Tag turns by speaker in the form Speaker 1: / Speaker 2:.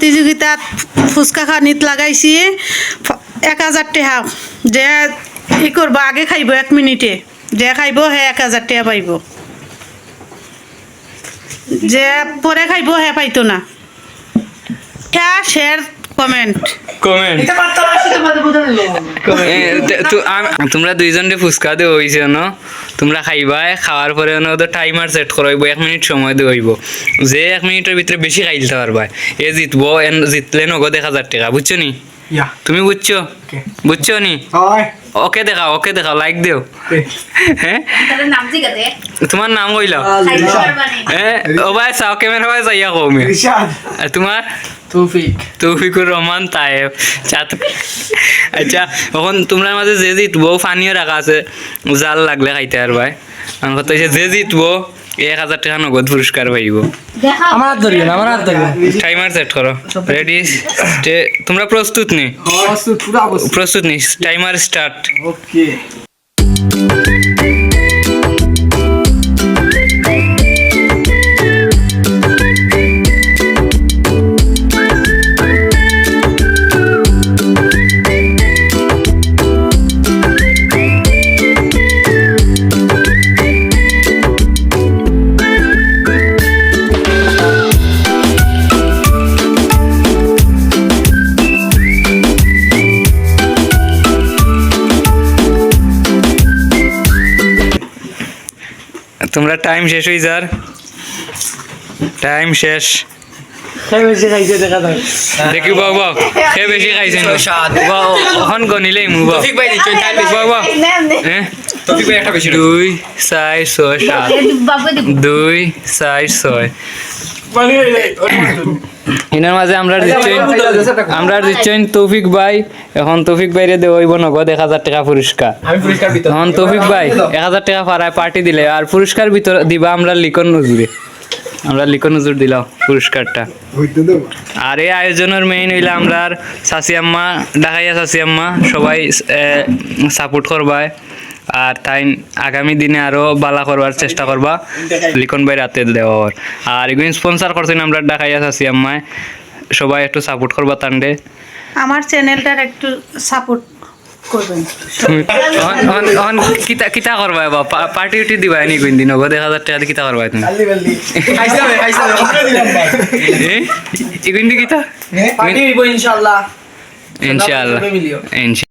Speaker 1: প্রতিযোগিতাত ফুচকা খানিত লাগাইছি। এক হাজার টেহা। যে ই করব, আগে খাইব এক মিনিটে। যে খাইব, হে এক হাজার টেহা পাইব। যে পরে খাইব, হে পাইতো না। শেয়ার কমেন্ট
Speaker 2: কমেন্ট তোমরা দুইজনে ফুচকা দিয়ে হইছে ন তোমরা খাইবা খাওয়ার পরে ন ওদের টাইমার সেট করাইব এক মিনিট সময় দিয়ে হইব। যে এক মিনিটের ভিতরে বেশি খাই দিতে পারবা এ জিতবো এন জিতলে নগদ এক হাজার টাকা বুঝছ নি? তুমি বুঝছ. বুঝছ নি. ওকে দেখাও ওকে দেখাও লাইক দিও। হ্যাঁ?
Speaker 3: তাহলে নাম জিগাতে
Speaker 2: তোমার নাম কইলাও হ্যাঁ? ও ভাই চাও ক্যামেরা ভাই যাইয়া কমে
Speaker 4: Rishad.
Speaker 2: আর তোমার?
Speaker 4: Tofik.
Speaker 2: তৌফিকুর রহমান তায়েব চাত আচ্ছা এখন তোমরা মাঝে যে জিতবো ফানিও রাখা আছে। জাল লাগলে খাইতে আর ভাই। আমার কথা যে জিতবো এক হাজার টাকা নগদ পুরস্কার পাইব।
Speaker 4: আমার হাত ধরিও না আমার হাত ধরিও।
Speaker 2: টাইমার সেট করো। রেডি তোমরা প্রস্তুত নি?
Speaker 4: প্রস্তুত প্রস্তুত
Speaker 2: প্রস্তুত নি টাইমার স্টার্ট
Speaker 4: ওকে
Speaker 2: তোমরা টাইম শেষ হয়ে যার। টাইম শেষ।
Speaker 4: দেখা
Speaker 2: বাবু বাবু সে বেশি খাইছে না? বাবু এখন মু হ্যাঁ? দুই চার ছয় সাত। দুই চার ছয়। এনার মাঝে আমরা দিচ্ছেন আমরা দিচ্ছেন তৌফিক ভাই এখন তৌফিক ভাইরে দেওয়া হইব নগদ এক হাজার টাকা পুরস্কার।
Speaker 5: আমি পুরস্কার বিতরণ
Speaker 2: এখন তৌফিক ভাই এক হাজার টাকা পাড়ায় পার্টি দিলে আর পুরস্কার ভিতর দিবা আমরা লিখন নজুরে আমরা লিখন নজুর দিলাম পুরস্কারটা। আর এই আয়োজনের মেইন হইলে আমরা চাচি আম্মা ডাকাইয়া চাচি আম্মা সবাই সাপোর্ট করবায়। আর তাই আগামী দিনে আরও বালা করবার চেষ্টা করবা। লিখন ভাই রাতে দেওয়ার। আর এগুলো স্পন্সার করছেন আমরা ডাকাইয়া চাচি আম্মায়। সবাই একটু সাপোর্ট করবা তান্ডে
Speaker 1: আমার চ্যানেলটার একটু সাপোর্ট করবেন।
Speaker 2: তুমি অন- অন- অন কিতা কিতা করবা বা পার্টি উটি দিবা নি কোন দিন নগদ এক হাজার টাকা কিতা করবা তুমি
Speaker 4: আল্লি বাল্লি।
Speaker 5: খাইছে হবে খাইছে হবে আমরা দিলাম ভাই।
Speaker 2: এ? ইগুন দি কিতা?
Speaker 4: পার্টি হইব ইনশাআল্লাহ।
Speaker 2: ইনশাআল্লাহ। ইনশাআল্লাহ।